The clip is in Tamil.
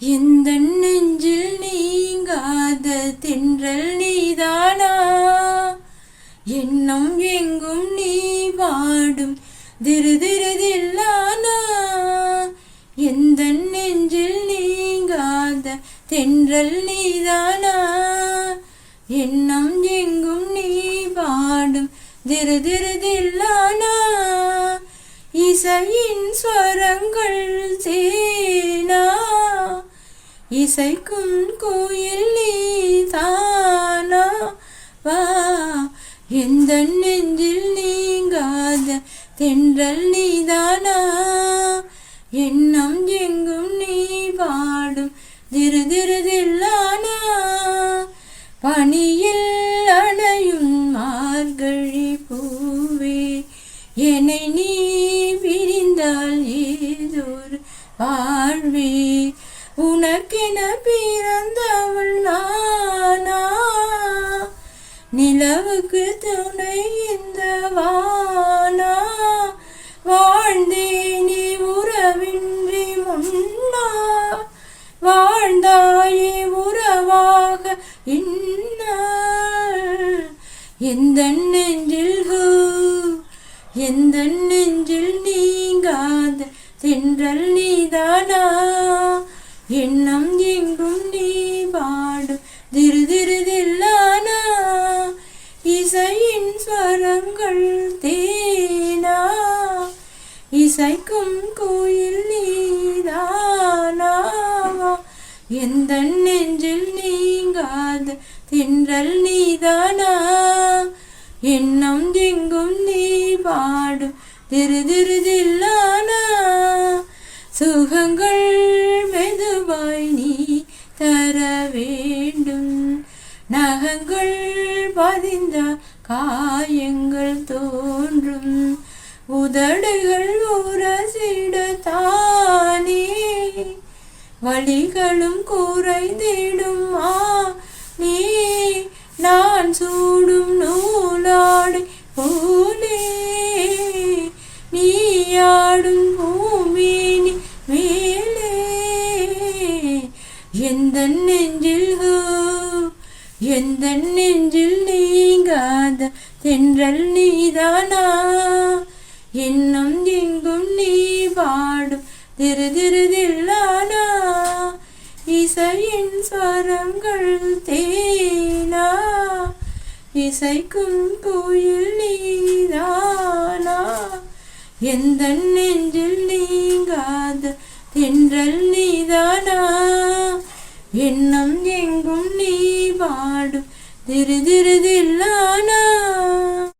இந்த நெஞ்சில் நீங்காத தென்றல் நீதானா? எண்ணம் எங்கும் நீ வாடும் திரு திருதில்லானா எந்த நெஞ்சில் நீங்காத தென்றல் நீதானா? எண்ணம் எங்கும் நீ வாடும் திரு திருதில்லானா இசையின் ஸ்வரங்கள் சே இசைக்கும் கோயில் நீதானா வா. எந்த நெஞ்சில் நீங்காத தென்றல் நீதானா? எண்ணம் எங்கும் நீ பாடும் திரு திருதில்லானா பணியில் அணையும் மார்கழி பூவே என்னை நீ பிரிந்தால் ஏதோர் வாழ்வே. உனக்கென பிறந்தவள் நானா? நிலவுக்கு துணை இந்த வானா? வாழ்ந்தே நீ உறவின்றி முன்னா வாழ்ந்தாயே உறவாக இன்னாள்? எந்த நெஞ்சில் எந்த நெஞ்சில் நீங்காத தென்றல் நீதானா? எண்ணம் எங்கும் நீ பாடும் திரு திரு தில்லானா இசையின் ஸ்வரங்கள் தேனா. இசைக்கும் கோயில் நீதானாவா எந்த நெஞ்சில் நீங்காத தென்றல் நீதானா. எண்ணம் எங்கும் நீ பாடும் திரு திரு தில்லானா சுகங்கள் நகங்கள் பதிந்த காயங்கள் தோன்றும். உதடுகள் உரசிட தானே. வழிகளும் குறைந்திடும். ஆ நீ நான் சூடும் நூலாடை போலே. நீயாடும் பூமேனி மேலே. எந்த நெஞ்சில் ஹோ எந்த நெஞ்சில் நீங்காத தென்றல் நீதானா? எண்ணம் எங்கும் நீ பாடும் திரு திருதில்லானா இசையின் ஸ்வரங்கள் தேனா? இசைக்கும் கோயில் நீதானா? எந்த நெஞ்சில் நீங்காத தென்றல் நீதானா? எண்ணம் எங்கும் நீ வாடும். திரு திருதில்லானா